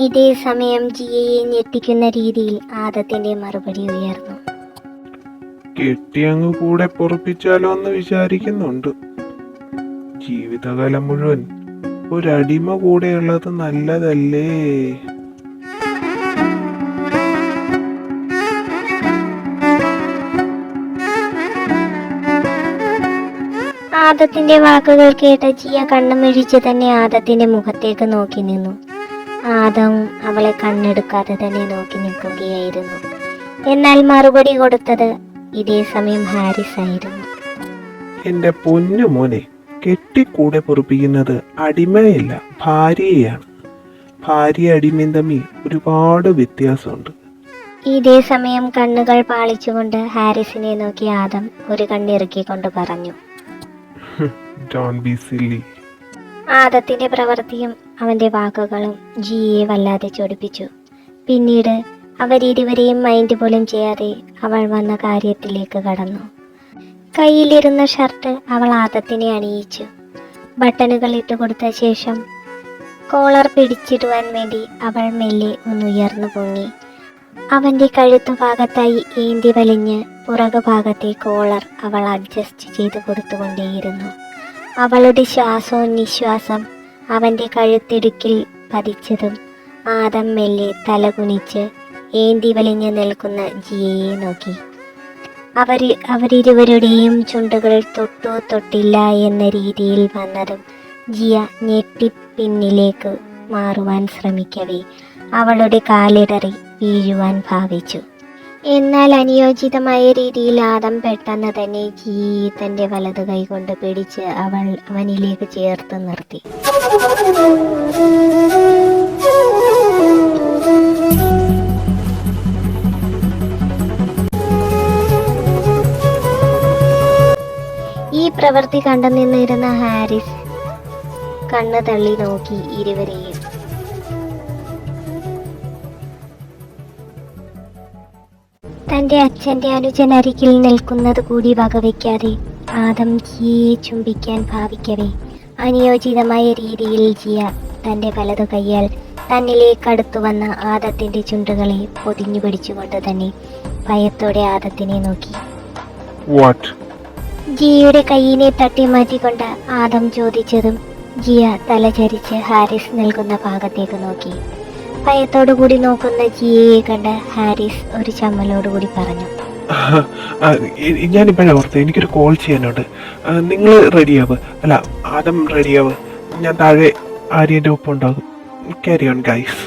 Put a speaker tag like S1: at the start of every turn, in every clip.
S1: ഇതേ സമയം ജിയയെ ഞെട്ടിക്കുന്ന രീതിയിൽ ആദത്തിന്റെ മറുപടി ഉയർന്നു.
S2: കെട്ടിയങ്ങ് കൂടെ പൊറപ്പിച്ചാലോ എന്ന് വിചാരിക്കുന്നുണ്ട്. ജീവിതകാലം മുഴുവൻ ഒരടിമ കൂടെയുള്ളത് നല്ലതല്ലേ?
S1: ആദത്തിന്റെ വാക്കുകൾ കേട്ട ജിയ കണ്ണുമിഴിച്ച് തന്നെ ആദത്തിന്റെ മുഖത്തേക്ക് നോക്കി നിന്നു. ആദം അവളെ കണ്ണെടുക്കാതെ തന്നെ നോക്കി നിൽക്കുകയായിരുന്നു. എന്നാൽ മറുപടി കൊടുത്തത് ഇതേ സമയം ഹാരിസ് ആയിരുന്നു
S2: എന്റെ പൊന്നു മോനെ കെട്ടിക്കൂടെ പൊറപ്പിക്കുന്നത് അടിമയല്ല ഭാര്യയാണ് ഭാര്യ അടിമയും തമ്മിൽ ഒരുപാട് വ്യത്യാസമുണ്ട്.
S1: ഇതേ സമയം കണ്ണുകൾ പാളിച്ചുകൊണ്ട് ഹാരിസിനെ നോക്കി ആദം ഒരു കണ്ണിറുക്കിക്കൊണ്ട് പറഞ്ഞു. ആദത്തിന്റെ പ്രവൃത്തിയും അവന്റെ വാക്കുകളും ജിയെ വല്ലാതെ ചൊടിപ്പിച്ചു. പിന്നീട് അവരിരുവരെയും മൈൻഡ് പോലും ചെയ്യാതെ അവൾ വന്ന കാര്യത്തിലേക്ക് കടന്നു. കയ്യിലിരുന്ന ഷർട്ട് അവൾ ആദത്തിനെ അണിയിച്ചു. ബട്ടണുകൾ ഇട്ടുകൊടുത്ത ശേഷം കോളർ പിടിച്ചിടുവാൻ വേണ്ടി അവൾ മെല്ലെ ഒന്നുയർന്നു പൊങ്ങി. അവന്റെ കഴുത്തു ഭാഗത്തായി ഏന്തി വലിഞ്ഞ് പുറകു ഭാഗത്തെ കോളർ അവൾ അഡ്ജസ്റ്റ് ചെയ്തു കൊടുത്തുകൊണ്ടേയിരുന്നു. അവളുടെ ശ്വാസവും നിശ്വാസം അവന്റെ കഴുത്തിടുക്കിൽ പതിച്ചതും ആദം മെല്ലെ തലകുനിച്ച് ഏന്തി വലിഞ്ഞു നിൽക്കുന്ന ജിയയെ നോക്കി. അവർ അവരിരുവരുടെയും ചുണ്ടുകൾ തൊട്ടോ തൊട്ടില്ല എന്ന രീതിയിൽ വന്നതും ജിയ ഞെട്ടി പിന്നിലേക്ക് മാറുവാൻ ശ്രമിക്കവേ. അവളുടെ കാലിടറി വീഴുവാൻ ഭാവിച്ചു. എന്നാൽ അനുയോജിതമായ രീതിയിൽ ആദം പെട്ടെന്ന് തന്നെ ഗീതന്റെ വലത് കൈകൊണ്ട് പിടിച്ച് അവൾ അവനിലേക്ക് ചേർത്ത് നിർത്തി. ഈ പ്രവൃത്തി കണ്ടു നിന്നിരുന്ന ഹാരിസ് കണ്ണു തള്ളി നോക്കി ഇരുവരെയും തന്റെ അച്ഛന്റെ അനുജനരികിൽ നിൽക്കുന്നത് കൂടി വകവയ്ക്കാതെ ആദം ജിയെ ചുംബിക്കാൻ ഭാവിക്കവേ. അനുയോജിതമായ രീതിയിൽ ജിയ തന്റെ വലതു കൈയാൽ തന്നിലേക്ക് അടുത്തു വന്ന ആദത്തിന്റെ ചുണ്ടുകളെ പൊതിഞ്ഞു പിടിച്ചുകൊണ്ട് തന്നെ ഭയത്തോടെ ആദത്തിനെ നോക്കി. ജിയുടെ കൈയിനെ തട്ടി മാറ്റിക്കൊണ്ട് ആദം ചോദിച്ചതും ജിയ തലചരിച്ച് ഹാരിസ് നൽകുന്ന ഭാഗത്തേക്ക് നോക്കി. ഭയത്തോടുകൂടി നോക്കുന്ന ജിയെ കണ്ട് ഹാരിസ് ഒരു ചമ്മലോട് കൂടി പറഞ്ഞു.
S2: ഞാനിപ്പോഴാ ഓർത്ത് എനിക്കൊരു കോൾ ചെയ്യാനുണ്ട്. നിങ്ങൾ റെഡിയാവ്. അല്ല ആദം റെഡിയാവ്. ഞാൻ താഴെ ആര്യന്റെ ഒപ്പം ഉണ്ടാകും. ക്യാരി ഓൺ ഗൈസ്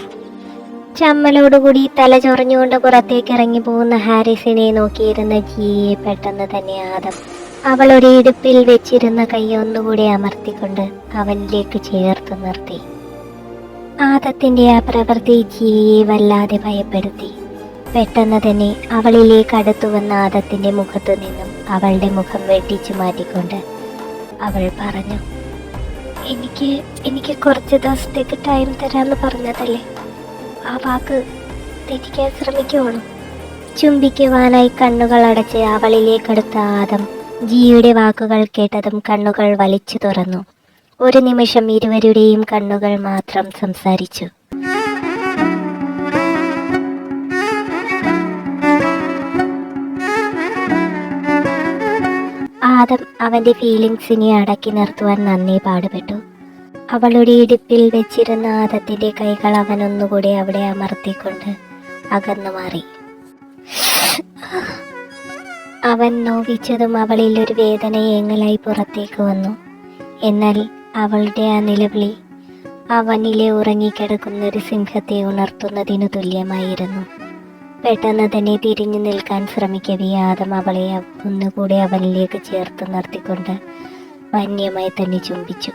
S1: ചമ്മലോടുകൂടി തല ചൊറിഞ്ഞുകൊണ്ട് പുറത്തേക്ക് ഇറങ്ങി പോകുന്ന ഹാരിസിനെ നോക്കിയിരുന്ന ജിയെ പെട്ടെന്ന് തന്നെ ആദം അവൾ ഒരു ഇടുപ്പിൽ വെച്ചിരുന്ന കൈ ഒന്നുകൂടി അമർത്തിക്കൊണ്ട് അവനിലേക്ക് ചേർത്ത് നിർത്തി. ആദത്തിന്റെ ആ പ്രവൃത്തി ജിയെ വല്ലാതെ ഭയപ്പെടുത്തി. പെട്ടെന്ന് തന്നെ അവളിലേക്ക് അടുത്തു വന്ന ആദത്തിന്റെ മുഖത്തു നിന്നും അവളുടെ മുഖം വെട്ടിച്ചു മാറ്റിക്കൊണ്ട് അവൾ പറഞ്ഞു എനിക്ക് എനിക്ക് കുറച്ച് ദിവസത്തേക്ക് ടൈം തരാമെന്ന് പറഞ്ഞതല്ലേ? ആ വാക്ക് തെറ്റിക്കാൻ ശ്രമിക്കുവാണോ ചുംബിക്കുവാനായി കണ്ണുകൾ അടച്ച് അവളിലേക്കടുത്ത ആദം ജിയുടെ വാക്കുകൾ കേട്ടതും കണ്ണുകൾ വലിച്ചു തുറന്നു. ഒരു നിമിഷം ഇരുവരുടെയും കണ്ണുകൾ മാത്രം സംസാരിച്ചു. ആദം അവന്റെ ഫീലിങ്സിനെ അടക്കി നിർത്തുവാൻ നന്ദി പാടുപെട്ടു. അവളുടെ ഇടുപ്പിൽ വെച്ചിരുന്ന ആദത്തിന്റെ കൈകൾ അവൻ ഒന്നുകൂടി അവിടെ അമർത്തിക്കൊണ്ട് അകന്നു മാറി. അവൻ നോവിച്ചതും അവളിൽ ഒരു വേദന ഏങ്ങലായി പുറത്തേക്ക് വന്നു. എന്നാൽ അവളുടെ ആ നിലവിളി അവനിലെ ഉറങ്ങിക്കിടക്കുന്ന ഒരു സിംഹത്തെ ഉണർത്തുന്നതിനു തുല്യമായിരുന്നു. പെട്ടെന്ന് തന്നെ തിരിഞ്ഞു നിൽക്കാൻ ശ്രമിക്കവേ ആദം അവളെ ഒന്നുകൂടെ അവനിലേക്ക് ചേർത്ത് നിർത്തിക്കൊണ്ട് വന്യമായി തന്നെ ചുംബിച്ചു.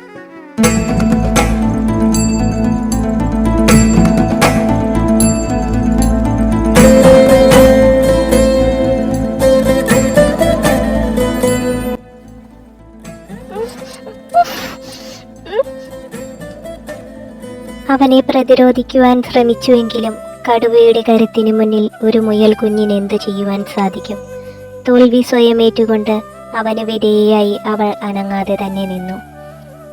S1: പ്രതിരോധിക്കുവാൻ ശ്രമിച്ചുവെങ്കിലും കടുവയുടെ കരുത്തിനു മുന്നിൽ ഒരു മുയൽ കുഞ്ഞിന് എന്തു ചെയ്യുവാൻ സാധിക്കും? തോൽവി സ്വയമേറ്റുകൊണ്ട് അവന് വിധേയായി അവൾ അനങ്ങാതെ തന്നെ നിന്നു.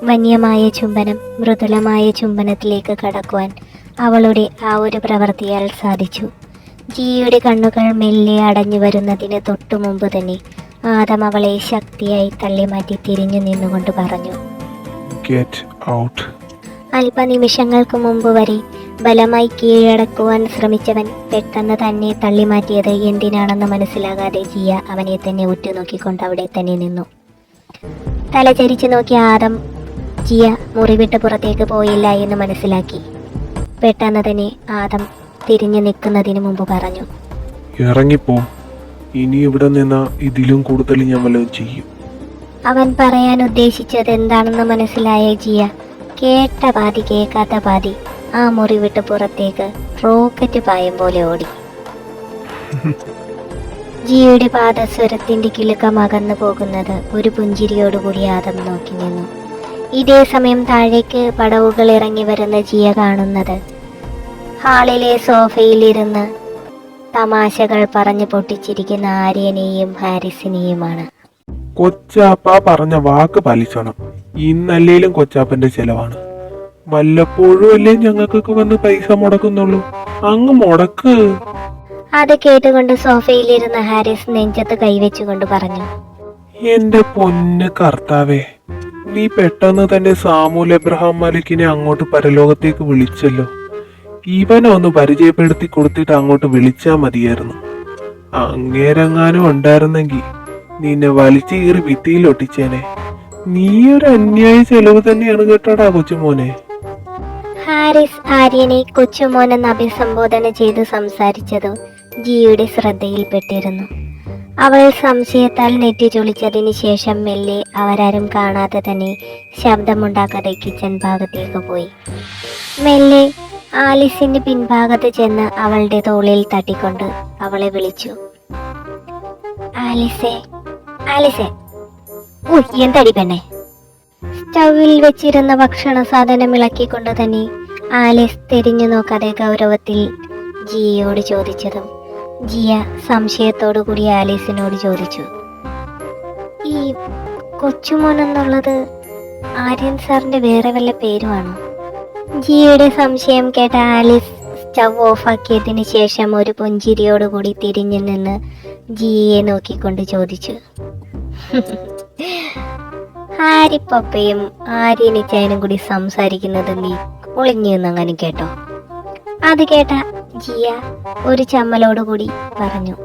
S1: വന്യമായ ചുംബനം മൃദുലമായ ചുംബനത്തിലേക്ക് കടക്കുവാൻ അവളുടെ ആ ഒരു പ്രവൃത്തിയാൽ സാധിച്ചു. ജിയുടെ കണ്ണുകൾ മെല്ലെ അടഞ്ഞു വരുന്നതിന് തൊട്ടു മുമ്പ് തന്നെ ആദം അവളെ ശക്തിയായി തള്ളിമാറ്റി തിരിഞ്ഞു നിന്നുകൊണ്ട് പറഞ്ഞു
S2: ഗെറ്റ് ഔട്ട്
S1: അല്പനിമിഷങ്ങൾക്ക് മുമ്പ് വരെ ബലമായി കീഴടക്കുവാൻ ശ്രമിച്ചവൻ പെട്ടെന്ന് തന്നെ തള്ളിമാറ്റിയത് എന്തിനാണെന്ന് മനസ്സിലാകാതെ ജിയ അവനെ തന്നെ ഉറ്റുനോക്കിക്കൊണ്ട് അവിടെ തന്നെ നിന്നു. തലചരിച്ചു നോക്കിയ ആദം ജിയ മുറിവിട്ട് പുറത്തേക്ക് പോയില്ല എന്ന് മനസ്സിലാക്കി. പെട്ടെന്ന് തന്നെ ആദം തിരിഞ്ഞു നിൽക്കുന്നതിന് മുമ്പ് പറഞ്ഞു
S2: ഇറങ്ങിപ്പോ. ഇനി ഇവിടെ നിന്ന ഇതിലും കൂടുതൽ ഞാൻ വല്ലതും ചെയ്യും.
S1: അവൻ പറയാൻ ഉദ്ദേശിച്ചത് എന്താണെന്ന് മനസ്സിലായ ജിയ കേട്ട പാതി കേൾക്കാത്ത പാതി ആ മുറി വിട്ട് പുറത്തേക്ക് റോക്കറ്റ് പായം പോലെ ഓടി. ജിയുടെ പാദസ്വരത്തിന്റെ കിളുക്കം അകന്നു പോകുന്നത് ഒരു പുഞ്ചിരിയോടുകൂടി ആദം നോക്കി നിന്നു. ഇതേ സമയം താഴേക്ക് പടവുകൾ ഇറങ്ങി വരുന്ന ജിയ കാണുന്നത്. ഹാളിലെ സോഫയിലിരുന്ന് തമാശകൾ പറഞ്ഞു പൊട്ടിച്ചിരിക്കുന്ന ആര്യനെയും ഹാരിസിനെയുമാണ്.
S2: കൊച്ചാപ്പ പറഞ്ഞ വാക്ക് പാലിച്ചോണം. ഇന്നല്ലേലും കൊച്ചാപ്പന്റെ ചെലവാണ്. വല്ലപ്പോഴും അല്ലേ ഞങ്ങൾക്കൊക്കെ വന്ന് പൈസ മുടക്കുന്നുള്ളൂ? അങ്ങ് മുടക്ക്.
S1: അത് കേട്ടുകൊണ്ട് സോഫയിലിരുന്ന ഹാരിസ് നെഞ്ചത്ത് കൈവച്ചുകൊണ്ട് പറഞ്ഞു.
S2: എന്റെ പൊന്ന് കർത്താവേ നീ പെട്ടെന്ന് തന്നെ സാമൂൽ എബ്രഹാം മലിക്കിനെ അങ്ങോട്ട് പരലോകത്തേക്ക് വിളിച്ചല്ലോ. ഇവനെ ഒന്ന് പരിചയപ്പെടുത്തി കൊടുത്തിട്ട് അങ്ങോട്ട് വിളിച്ചാ മതിയായിരുന്നു. അങ്ങേരെങ്ങാനും ഉണ്ടായിരുന്നെങ്കിൽ നിന്നെ വലിച്ചു കീറി ഭിത്തിയിൽ ഒട്ടിച്ചേനെ. നീ ഒരു അന്യായ ചെലവ് തന്നെയാണ് കേട്ടോടാ കൊച്ചുമോനെ.
S1: ഹാരിസ് ആര്യനെ കൊച്ചുമോനെന്ന് അഭിസംബോധന ചെയ്ത് സംസാരിച്ചതും ജിയുടെ ശ്രദ്ധയിൽപ്പെട്ടിരുന്നു. അവൾ സംശയത്താൽ നെറ്റി ചൊളിച്ചതിന് ശേഷം മെല്ലെ അവരാരും കാണാതെ തന്നെ ശബ്ദമുണ്ടാക്കാതെ കിച്ചൺ ഭാഗത്തേക്ക് പോയി. മെല്ലെ ആലിസിന്റെ പിൻഭാഗത്ത് ചെന്ന് അവളുടെ തോളിൽ തട്ടിക്കൊണ്ട് അവളെ വിളിച്ചു. ആലിസെ ആലിസേ. എന്തടി പെണ്ണേ. സ്റ്റൗവിൽ വെച്ചിരുന്ന ഭക്ഷണ സാധനം ഇളക്കിക്കൊണ്ട് തന്നെ ആലിസ് തിരിഞ്ഞു നോക്കാതെ ഗൗരവത്തിൽ ജിയയോട് ചോദിച്ചതും ജിയ സംശയത്തോടു കൂടി ആലീസിനോട് ചോദിച്ചു. ഈ കൊച്ചുമോൻ എന്നുള്ളത് ആര്യൻ സാറിന്റെ വേറെ വല്ല പേരുമാണോ? ജിയയുടെ സംശയം കേട്ട ആലീസ് സ്റ്റൗ ഓഫാക്കിയതിന് ശേഷം ഒരു പുഞ്ചിരിയോടുകൂടി തിരിഞ്ഞു നിന്ന് ജിയയെ നോക്കിക്കൊണ്ട് ചോദിച്ചു. ഹാരിപ്പപ്പയും ആര്യനിച്ചായനും കൂടി സംസാരിക്കുന്നത് നീ ഒളിഞ്ഞു നിന്നങ്ങനെ കേട്ടോ. അത് കേട്ട ജിയ ഒരു ചമ്മലോടുകൂടി പറഞ്ഞു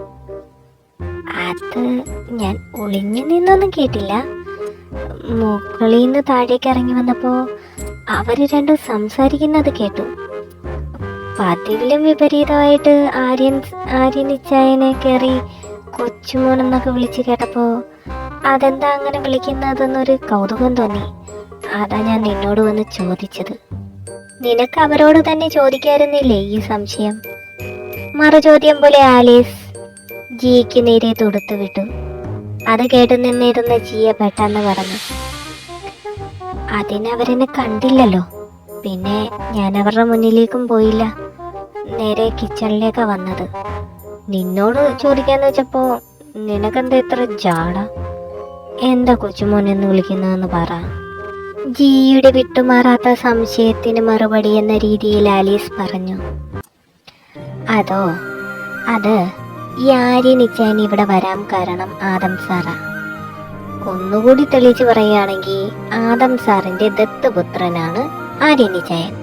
S1: അത് ഞാൻ ഒളിഞ്ഞു നിന്നൊന്നും കേട്ടില്ല. മുകളിൽ നിന്ന് താഴേക്ക് ഇറങ്ങി വന്നപ്പോ അവർ രണ്ടും സംസാരിക്കുന്നത് കേട്ടു. പതിവിലും വിപരീതമായിട്ട് ആര്യൻ ആര്യനിച്ചായനെ കയറി കൊച്ചുമോൻ എന്നൊക്കെ വിളിച്ച് കേട്ടപ്പോ അതെന്താ അങ്ങനെ വിളിക്കുന്നതെന്നൊരു കൗതുകം തോന്നി. അതാ ഞാൻ നിന്നോട് വന്ന് ചോദിച്ചത്. നിനക്ക് അവരോട് തന്നെ ചോദിക്കായിരുന്നില്ലേ ഈ സംശയം? മറുചോദ്യം പോലെ ആലീസ് ജിയ്ക്ക് നേരെ തൊടുത്തു വിട്ടു. അത് കേട്ടു നിന്നിരുന്ന ജിയെ പെട്ടെന്ന് പറഞ്ഞു. അതിനവരെന്നെ കണ്ടില്ലല്ലോ. പിന്നെ ഞാൻ അവരുടെ മുന്നിലേക്കും പോയില്ല. നേരെ കിച്ചണിലേക്കാ വന്നത്. നിന്നോട് ചോദിക്കാന്ന് വെച്ചപ്പോ നിനക്കെന്താ ഇത്ര ജാട എന്താ കൊച്ചുമോൻ എന്ന് വിളിക്കുന്നതെന്ന് പറ. ജിയുടെ വിട്ടുമാറാത്ത സംശയത്തിന് മറുപടി എന്ന രീതിയിൽ ആലീസ് പറഞ്ഞു. അതോ അത് ഈ ആര്യനിച്ചാൻ ഇവിടെ വരാൻ കാരണം ആദം സാറാ. ഒന്നുകൂടി തെളിച്ചു പറയുകയാണെങ്കിൽ ആദം സാറിന്റെ ദത്തുപുത്രനാണ് ആര്യനിച്ചായൻ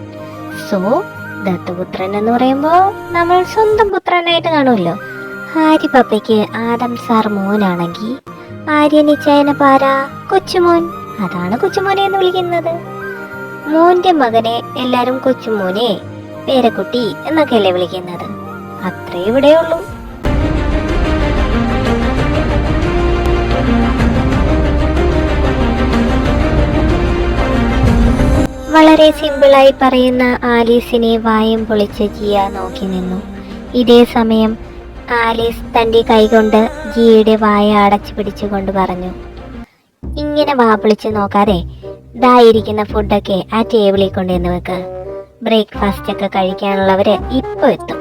S1: സോ ദത്തുപുത്രൻ എന്ന് പറയുമ്പോൾ നമ്മൾ സ്വന്തം പുത്രനായിട്ട് കാണുമല്ലോ. ഹാരി പപ്പയ്ക്ക് ആദം സാർ മോനാണെങ്കിൽ ആര്യനിച്ചായന പാര കൊച്ചുമോൻ. അതാണ് കൊച്ചുമോനെ എന്ന് വിളിക്കുന്നത്. മോന്റെ മകനെ എല്ലാരും കൊച്ചുമോനെ പേരക്കുട്ടി എന്നൊക്കെയല്ലേ വിളിക്കുന്നത്. അത്രേ ഇവിടെയുള്ളൂ. വളരെ സിമ്പിളായി പറയുന്ന ആലീസിനെ വായം പൊളിച്ച് ജിയ നോക്കി നിന്നു. ഇതേ സമയം ആലീസ് തന്റെ കൈകൊണ്ട് ജിയുടെ വായ അടച്ചു പിടിച്ചുകൊണ്ട് പറഞ്ഞു ഇങ്ങനെ വാ പൊളിച്ച് നോക്കാതെ ഇതായിരിക്കുന്ന ഫുഡൊക്കെ ആ ടേബിളിൽ കൊണ്ടുവന്ന് വെക്ക്. ബ്രേക്ക്ഫാസ്റ്റ് ഒക്കെ കഴിക്കാനുള്ളവര് ഇപ്പൊ എത്തും.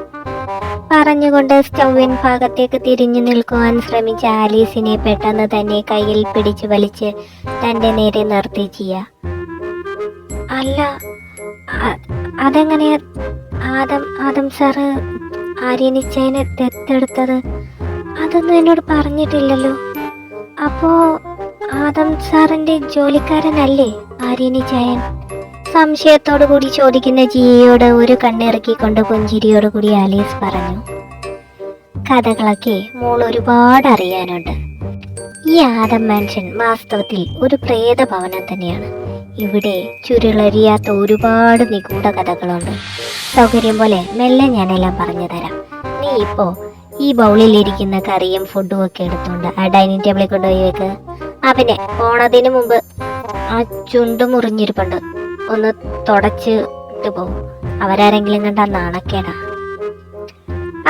S1: പറഞ്ഞുകൊണ്ട് സ്റ്റൗവിൻ ഭാഗത്തേക്ക് തിരിഞ്ഞു നിൽക്കുവാൻ ശ്രമിച്ച ആലീസിനെ പെട്ടെന്ന് തന്നെ കയ്യിൽ പിടിച്ചു വലിച്ച് തന്റെ നേരെ നിർത്തി ചെയ്യ അല്ല അതെങ്ങനെയാ ആദം ആദം സാറ് ആര്യനിച്ചതിനെ ദത്തെടുത്തത് അതൊന്നും എന്നോട് പറഞ്ഞിട്ടില്ലല്ലോ. അപ്പോ ആദം സാറിന്റെ ജോലിക്കാരനല്ലേ ആര്യനിച്ചയൻ സംശയത്തോടു കൂടി ചോദിക്കുന്ന ജിയയോട് ഒരു കണ്ണിറക്കിക്കൊണ്ട് പുഞ്ചിരിയോട് കൂടി ആലീസ് പറഞ്ഞു. കഥകളൊക്കെ മോൾ ഒരുപാട് അറിയാനുണ്ട്. ഈ ആദം മാൻഷൻ വാസ്തവത്തിൽ ഒരു പ്രേത ഭവനം തന്നെയാണ്. ഇവിടെ ചുരുളരിയാത്ത ഒരുപാട് നിഗൂഢ കഥകളുണ്ട്. സൗകര്യം പോലെ മെല്ലെ ഞാനെല്ലാം പറഞ്ഞു തരാം. നീ ഇപ്പോ ഈ ബൗളിൽ ഇരിക്കുന്ന കറിയും ഫുഡും ഒക്കെ എടുത്തോണ്ട് ആ ഡൈനിങ് ടേബിളിൽ കൊണ്ടുപോയി വെക്ക്. പിന്നെ പോണതിന് മുമ്പ് ആ ചുണ്ട് മുറിഞ്ഞിരിപ്പുണ്ട്. ഒന്ന് തുടച്ച് പോകും അവരാരെങ്കിലും കണ്ട നാണക്കേടാ.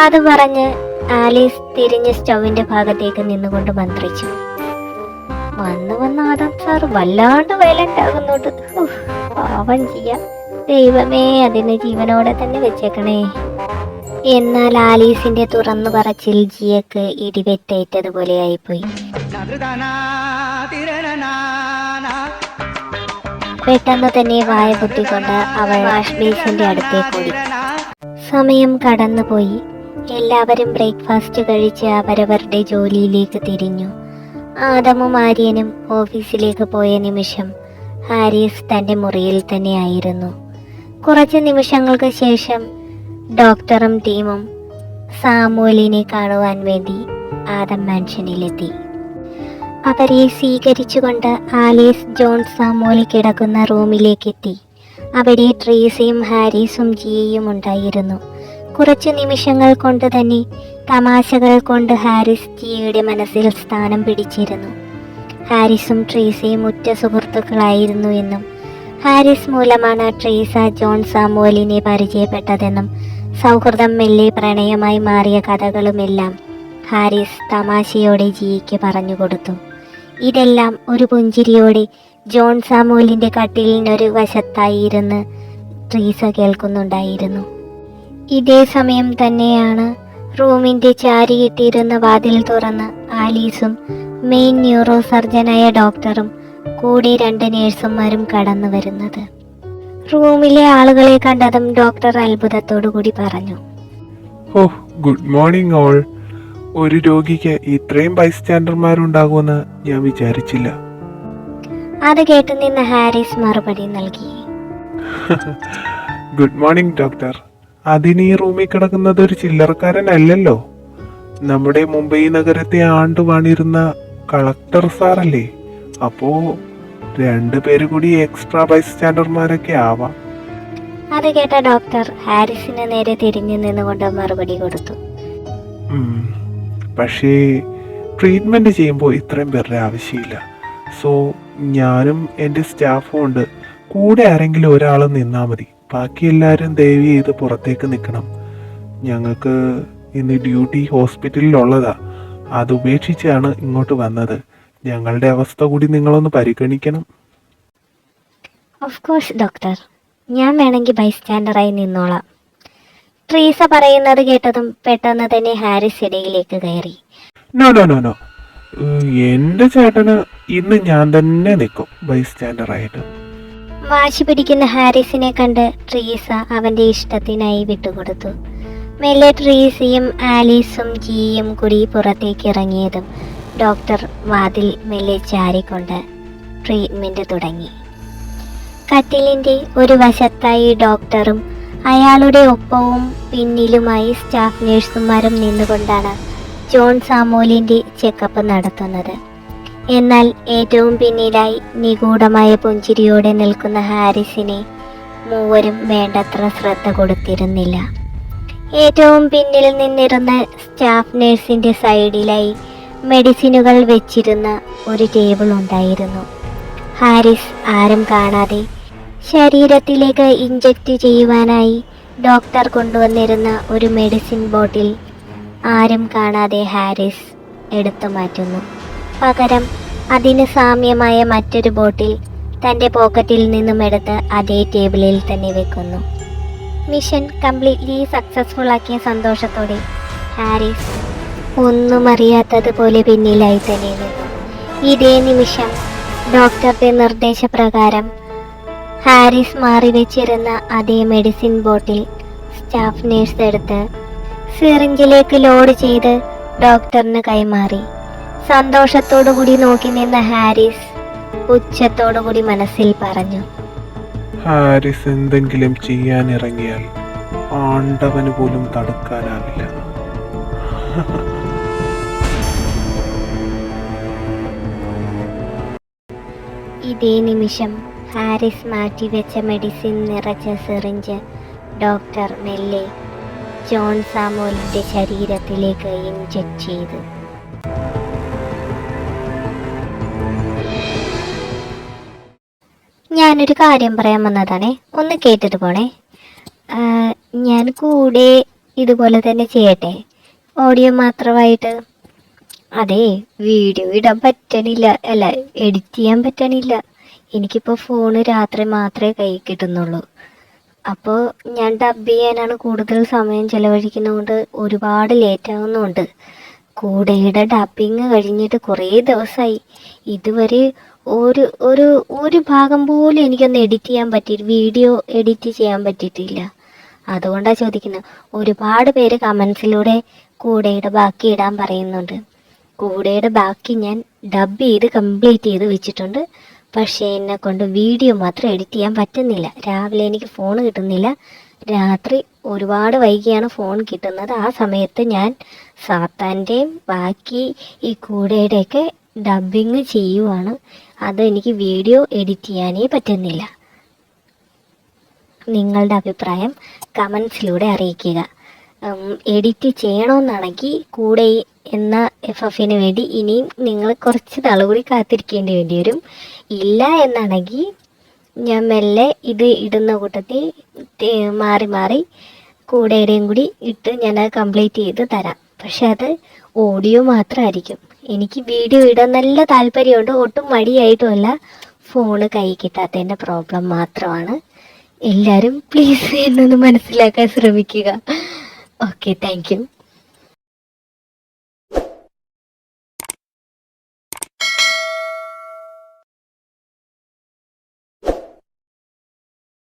S1: അത് പറഞ്ഞ് ആലീസ് തിരിഞ്ഞ് സ്റ്റൗവിന്റെ ഭാഗത്തേക്ക് നിന്നുകൊണ്ട് മന്ത്രിച്ചു. വന്ന് വന്ന് ആദാം സാർ വല്ലാണ്ട് വയലന്റ് ആകുന്നോട്ട് പാവം ചെയ്യാ ദൈവമേ അതിന് ജീവനോടെ തന്നെ വെച്ചേക്കണേ. എന്നാൽ ആലീസിന്റെ തുറന്നു പറച്ചിൽ ജിയക്ക് ഇടിവെറ്റേറ്റതുപോലെ ആയിപ്പോയി. പെട്ടെന്ന് തന്നെ വായ കുത്തിക്കൊണ്ട് അവൾ വാഷ് അടുത്തേക്ക് ഓടി. സമയം കടന്നുപോയി. എല്ലാവരും ബ്രേക്ക്ഫാസ്റ്റ് കഴിച്ച് അവരവരുടെ ജോലിയിലേക്ക് തിരിഞ്ഞു. ആദമും ആര്യനും ഓഫീസിലേക്ക് പോയ നിമിഷം ഹാരിസ് തന്റെ മുറിയിൽ തന്നെയായിരുന്നു. കുറച്ച് നിമിഷങ്ങൾക്ക് ശേഷം ഡോക്ടറും ടീമും സാമൂലിനെ കാണുവാൻ വേണ്ടി ആദം മാൻഷനിലെത്തി. അവരെ സ്വീകരിച്ചുകൊണ്ട് ആലീസ് ജോൺ സാമൂലി കിടക്കുന്ന റൂമിലേക്കെത്തി. അവിടെ ട്രീസയും ഹാരിസും ജിയയും ഉണ്ടായിരുന്നു. കുറച്ചു നിമിഷങ്ങൾ കൊണ്ട് തന്നെ തമാശകൾ കൊണ്ട് ഹാരിസ് ജിയുടെ മനസ്സിൽ സ്ഥാനം പിടിച്ചിരുന്നു. ഹാരിസും ട്രീസയും ഉറ്റ സുഹൃത്തുക്കളായിരുന്നു എന്നും ഹാരിസ് മൂലമാണ് ട്രീസ ജോൺ സാമുവലിനെ പരിചയപ്പെട്ടതെന്നും സൗഹൃദം മെല്ലെ പ്രണയമായി മാറിയ കഥകളുമെല്ലാം ഹാരിസ് തമാശയോടെ ജിയ്ക്ക് പറഞ്ഞുകൊടുത്തു ഇതെല്ലാം ഒരു പുഞ്ചിരിയോടെ ജോൺ സാമുവലിന്റെ കട്ടിലിനൊരു വശത്തായി ഇരുന്ന് ട്രീസ കേൾക്കുന്നുണ്ടായിരുന്നു. ഇതേ സമയം തന്നെയാണ് റൂമിന്റെ ചാരിയിട്ടിരുന്ന വാതിൽ തുറന്ന് ആലീസും മെയിൻ ന്യൂറോ സർജനായ ഡോക്ടറും കൂടി രണ്ട് നേഴ്സുമാരും കടന്നു വരുന്നത്. റൂമിലെ ആളുകളെ കണ്ടതും ഡോക്ടർ അത്ഭുതത്തോടു കൂടി പറഞ്ഞു.
S2: ഓ ഗുഡ് മോർണിംഗ് ഓൾ ഒരു രോഗിക്ക് ഇത്രയും ബൈസ്റ്റാൻഡർമാരുണ്ടാകുമെന്ന് ഞാൻ വിചാരിച്ചില്ല.
S1: അത് കേട്ടു നിന്ന് ഹാരിസ് മറുപടി നൽകി.
S2: ഗുഡ് മോർണിംഗ് ഡോക്ടർ അതിന് ഈ റൂമിൽ കിടക്കുന്നത് ഒരു ചില്ലറക്കാരനല്ലല്ലോ നമ്മുടെ മുംബൈ നഗരത്തെ ആണ്ടുവാണിരുന്ന കളക്ടർ സാറല്ലേ. അപ്പോ രണ്ടു രണ്ടുപേര് കൂടി എക്സ്ട്രാ ബൈസ്റ്റാൻഡർമാരൊക്കെ ആവാം.
S1: അത് കേട്ട ഡോക്ടർ ഹാരിസിന് നേരെ തിരിഞ്ഞു നിന്നുകൊണ്ട് മറുപടി കൊടുത്തു.
S2: പക്ഷേ ട്രീറ്റ്മെന്റ് ചെയ്യുമ്പോൾ ഇത്രയും പേരുടെ ആവശ്യമില്ല. സോ ഞാനും എന്റെ സ്റ്റാഫും ഉണ്ട്. കൂടെ ആരെങ്കിലും ഒരാൾ നിന്നാൽ മതി. ബാക്കി എല്ലാവരും ദയവ് ചെയ്ത് പുറത്തേക്ക് നിൽക്കണം. ഞങ്ങൾക്ക് ഇന്ന് ഡ്യൂട്ടി ഹോസ്പിറ്റലിലുള്ളതാ. അത് ഉപേക്ഷിച്ചാണ് ഇങ്ങോട്ട് വന്നത്. ഞങ്ങളുടെ അവസ്ഥ കൂടി നിങ്ങളൊന്ന് പരിഗണിക്കണം.
S1: ഓഫ് കോഴ്സ് ഡോക്ടർ ഞാൻ വേണമെങ്കിൽ ബൈസ്റ്റാൻഡറായി നിന്നോളാം. ട്രീസ പറയുന്നത് കേട്ടതും പെട്ടെന്ന് തന്നെ ഹാരിസ് ഇടയിലേക്ക് കയറി.
S2: നോ നോ നോ നോ എന്റെ ചേട്ടന് ഇന്ന് ഞാൻ തന്നെ നിൽക്കും. ബൈസ്റ്റാൻഡറായിട്ട്
S1: വാശി പിടിക്കുന്ന ഹാരിസിനെ കണ്ട് ട്രീസ അവന്റെ ഇഷ്ടത്തിനായി വിട്ടുകൊടുത്തു. മെല്ലെ ട്രീസയും ആലീസും ജിയും കൂടി പുറത്തേക്ക് ഇറങ്ങിയതും ഡോക്ടർ വാതിൽ മെല്ലെ ചാരിക്കൊണ്ട് ട്രീറ്റ്മെന്റ് തുടങ്ങി. കട്ടിലിന്റെ ഒരു വശത്തായി ഡോക്ടറും അയാളുടെ ഒപ്പവും പിന്നിലുമായി സ്റ്റാഫ് നഴ്സുമാരും നിന്നുകൊണ്ടാണ് ജോൺ സാമോലിന്റെ ചെക്കപ്പ് നടത്തുന്നത്. എന്നാൽ ഏറ്റവും പിന്നിലായി നിഗൂഢമായ പുഞ്ചിരിയോടെ നിൽക്കുന്ന ഹാരിസിനെ മൂവരും വേണ്ടത്ര ശ്രദ്ധ കൊടുത്തിരുന്നില്ല. ഏറ്റവും പിന്നിൽ നിന്നിരുന്ന സ്റ്റാഫ് നേഴ്സിന്റെ സൈഡിലായി മെഡിസിനുകൾ വെച്ചിരുന്ന ഒരു ടേബിൾ ഉണ്ടായിരുന്നു. ഹാരിസ് ആരും കാണാതെ ശരീരത്തിലേക്ക് ഇഞ്ചക്റ്റ് ചെയ്യുവാനായി ഡോക്ടർ കൊണ്ടുവന്നിരുന്ന ഒരു മെഡിസിൻ ബോട്ടിൽ ആരും കാണാതെ ഹാരിസ് എടുത്തു മാറ്റുന്നു. പകരം അതിന് സാമ്യമായ മറ്റൊരു ബോട്ടിൽ തന്റെ പോക്കറ്റിൽ നിന്നും എടുത്ത് അതേ ടേബിളിൽ തന്നെ വെക്കുന്നു. മിഷൻ കംപ്ലീറ്റ്ലി സക്സസ്ഫുൾ ആക്കിയ സന്തോഷത്തോടെ ഹാരിസ് ഒന്നും അറിയാത്തതുപോലെ പിന്നിലായി തന്നെ ഇതേ നിമിഷം ഡോക്ടറുടെ നിർദ്ദേശപ്രകാരം ഹാരിസ് മാറി വെച്ചിരുന്ന അതേ മെഡിസിൻ ബോട്ടിൽ സ്റ്റാഫ് നേഴ്സ് എടുത്ത് സിറിഞ്ചിലേക്ക് ലോഡ് ചെയ്ത് ഡോക്ടറിന് കൈമാറി. സന്തോഷത്തോടുകൂടി നോക്കി നിന്ന ഹാരിസ് ഉച്ചത്തോടുകൂടി മനസ്സിൽ പറഞ്ഞു.
S2: ഹാരിസ് എന്തെങ്കിലും ചെയ്യാൻ ഇറങ്ങിയാൽ ആണ്ടവന് പോലും തടുക്കാനാവില്ല.
S1: ഇതേ നിമിഷം ഹാരിസ് മാറ്റിവെച്ച മെഡിസിൻ നിറച്ച സിറിഞ്ച് ഡോക്ടർ മെല്ലെ ജോൺ സാമുവലിന്റെ ശരീരത്തിലേക്ക് ഇൻജക്ട് ചെയ്തു. ഞാനൊരു കാര്യം പറയാൻ വന്നതാണേ. ഒന്ന് കേട്ടിട്ട് പോണേ. ഞാൻ കൂടെ ഇതുപോലെ തന്നെ ചെയ്യട്ടെ? ഓഡിയോ മാത്രമായിട്ട്? അതെ വീഡിയോ ഇടാൻ പറ്റണില്ല. അല്ല എഡിറ്റ് ചെയ്യാൻ പറ്റണില്ല. എനിക്കിപ്പോൾ ഫോണ് രാത്രി മാത്രമേ കൈ കിട്ടുന്നുള്ളൂ. അപ്പോൾ ഞാൻ ഡബ് ചെയ്യാനാണ് കൂടുതൽ സമയം ചിലവഴിക്കുന്നതുകൊണ്ട് ഒരുപാട് ലേറ്റ് ആവുന്നുണ്ട്. കൂടെയുടെ ഡബിങ് കഴിഞ്ഞിട്ട് കുറേ ദിവസമായി ഇതുവരെ ഒരു ഒരു ഒരു ഭാഗം പോലും എനിക്കൊന്ന് എഡിറ്റ് ചെയ്യാൻ പറ്റി വീഡിയോ എഡിറ്റ് ചെയ്യാൻ പറ്റിയിട്ടില്ല. അതുകൊണ്ടാണ് ചോദിക്കുന്നത് ഒരുപാട് പേര് കമൻസിലൂടെ കൂടെയുടെ ബാക്കി ഇടാൻ പറയുന്നുണ്ട്. കൂടെയുടെ ബാക്കി ഞാൻ ഡബ് ചെയ്ത് കംപ്ലീറ്റ് ചെയ്ത് വെച്ചിട്ടുണ്ട്. പക്ഷേ എന്നെ കൊണ്ട് വീഡിയോ മാത്രം എഡിറ്റ് ചെയ്യാൻ പറ്റുന്നില്ല. രാവിലെ എനിക്ക് ഫോൺ കിട്ടുന്നില്ല. രാത്രി ഒരുപാട് വൈകിയാണ് ഫോൺ കിട്ടുന്നത്. ആ സമയത്ത് ഞാൻ സാത്താന്റെയും ബാക്കി ഈ കൂടെയുടെയൊക്കെ ഡബിങ് ചെയ്യുവാണ്. അത് എനിക്ക് വീഡിയോ എഡിറ്റ് ചെയ്യാനേ പറ്റുന്നില്ല. നിങ്ങളുടെ അഭിപ്രായം കമൻസിലൂടെ അറിയിക്കുക. എഡിറ്റ് ചെയ്യണമെന്നാണെങ്കിൽ കൂടെ എന്ന എഫ് എഫിന് വേണ്ടി ഇനിയും നിങ്ങൾ കുറച്ച് നാൾ കൂടി കാത്തിരിക്കേണ്ടി വേണ്ടി വരും. ഇല്ല എന്നാണെങ്കിൽ ഞാൻ മെല്ലെ ഇത് ഇടുന്ന കൂട്ടത്തിൽ മാറി മാറി കൂടെയുടെയും കൂടി ഇട്ട് ഞാൻ അത് കംപ്ലീറ്റ് ചെയ്ത് തരാം. പക്ഷെ അത് ഓഡിയോ മാത്രമായിരിക്കും. എനിക്ക് വീഡിയോ ഇടാൻ നല്ല താല്പര്യമുണ്ട്. ഒട്ടും മടിയായിട്ടുമല്ല. ഫോണ് കൈ കിട്ടാത്തതിന്റെ പ്രോബ്ലം മാത്രമാണ്. എല്ലാവരും പ്ലീസ് എന്നൊന്ന് മനസ്സിലാക്കാൻ ശ്രമിക്കുക. Okay thank